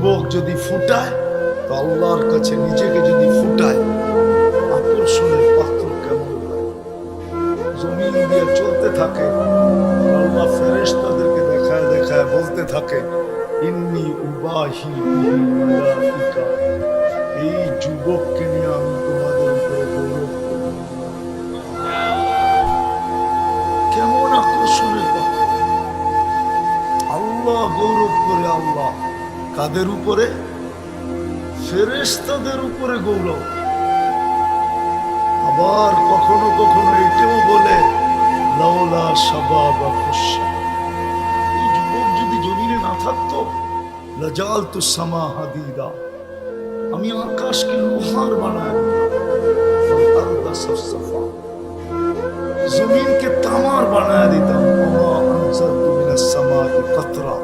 যুবক যদি ফুটায়, তো আল্লাহর কাছে নিজেকে যদি ফুটায় আকর্ষণের পাত্র কেমন জমিন দিয়ে চলতে থাকে, আল্লাহ ফেরেশ তাদেরকে দেখায় দেখায় বলতে থাকে, ইন্নি উবাহি এই যুবককে নিয়ে আমি তোমাদের উপরে গৌরব কেমন আকর্ষণের কথা আল্লাহ গৌরব করে আল্লাহ। কাদের উপরে, ফেরেশতাদের উপরে গৌরব। আবার কখনো কখনো এটাও বলে, লাউলা শাবাবা খুশা এই যুবক যদি জমিনে না থাকতো লাজাল তু সামা হাদিদা। আমি আকাশকে লোহার বানায় জমিনকে তামার বানায় দিতাম সামাই কাতরা।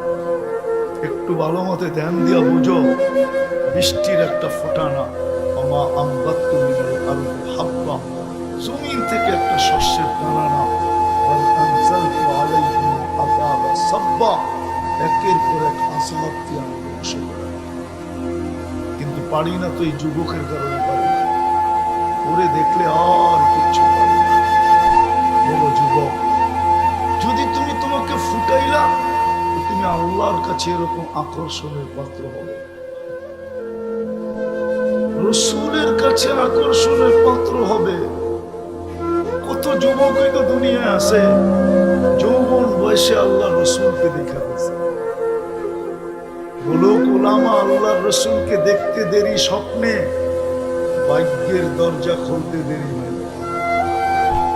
একটু ভালো মতে ধ্যান দিয়া বুঝো, বৃষ্টির একটা ফোটানা ওমা আমবাত্তু মিনাল আরদি হাব্বা, জমিন থেকে একটা শস্যের দানা না বল আনজালতু আলাইহিম আযাবা সাব্বা, একের পর এক আসামাতকে আমি ধ্বংস কিন্তু পারি না তো এই যুবকের কারণে পারি না। করে দেখলে আর আল্লাহর কাছে এরকম আকর্ষণের পাত্র হবে। রসুলের কাছে আকর্ষণের পাত্র হবে। কত যুবকই তো দুনিয়ায় আছে, যৌবন বয়সে আল্লাহ রসুলকে দেখা গেছে আল্লাহ রসুলকে দেখতে দেরি স্বপ্নে, ভাগ্যের দরজা খুলতে দেরি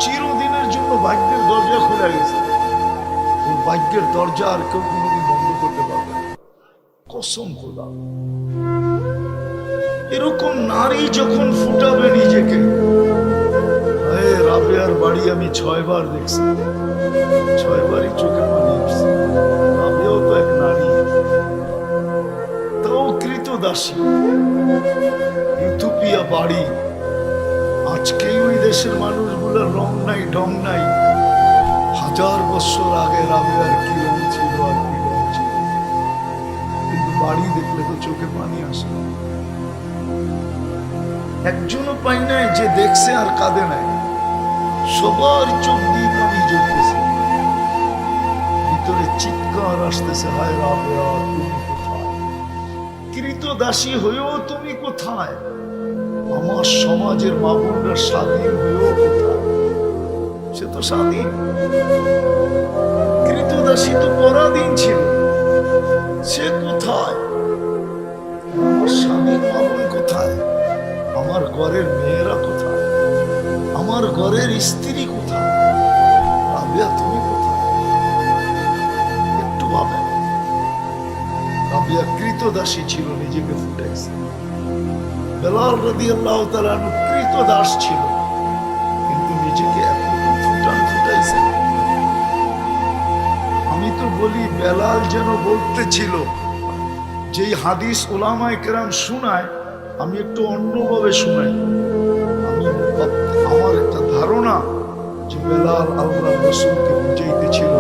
চিরদিনের জন্য ভাগ্যের দরজা খুলে গেছে। ভাগ্যের দরজা আর কেউ কসম খোদা। এরকম নারী যখন ফুটাবে নিজেকে রাবেয়ার বাড়ি আমি ছয়বার দেখছি। ছয়বারই চোখে রাবেও তো এক নারী। তাও কৃত দাসী ইউথোপিয়া বাড়ি। আজকেই ওই দেশের মানুষগুলোর রং নাই, ঢং নাই। হাজার বছর আগে রাবেয়ার চোখে পানি আসে। না। একজনও পাই নাই যে দেখছে আর কাঁদে নাই। সবার চোখ দিয়ে পানি জ্বলতেছে। ভিতরে চিৎকার আসতেছে, হায় রাবেয়া তুমি কৃত দাসী হয়েও তুমি কোথায়? আমার সমাজের মামুনরা স্বাধীন হয়েও কোথায়? সে তো স্বাধীন। কৃতদাসী তো পরাধীন ছিল। সে কোথায়? কোথায়? আমার ঘরের মেয়েরা কোথায়? আমার ঘরের স্ত্রী কোথায়? তুমি কোথায়? একটু রাবিয়া ছিল, নিজেকে বেলাল রদি আল্লাহ ছিল, কিন্তু নিজেকে ফুটান ফুটাইছে। আমি তো বলি, বেলাল যেন বলতে ছিল, যেই হাদিস ওলামায় কেরাম শোনায় আমি একটু অন্যভাবে শোনাই। আমি আমার একটা ধারণা যে বেলাল আল্লাহ রসুলকে বুঝাইতেছিল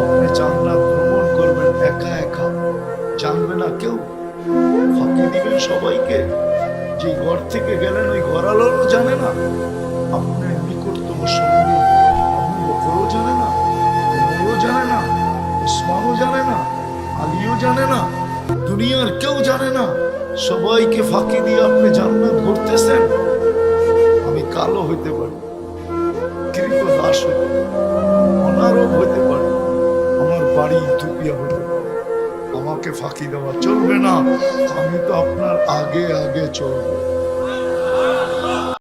আপনি জান্নাত ভ্রমণ করবেন একা একা। জানবে না কেউ? ফাঁকি দিবেন সবাইকে। যে ঘর থেকে গেলেন, ওই ঘর আলোরও জানে না। আপনার নিকটতম সঙ্গী আবু বকরও জানে না উমরও জানে না উসমানও জানে না, আলীও জানে না, দুনিয়ার কেউ জানে না। সবাইকে ফাঁকি দিয়ে আপনি জান্নাত ঘুরতেছেন? আমি কালো হইতে পারি, কৃত হইতে অনারব হইতে পারি, আমার বাড়ি ইথুপিয়া হইতে পারে। আমাকে ফাঁকি দেওয়া চলবে না, আমি তো আপনার আগে আগে চলবো।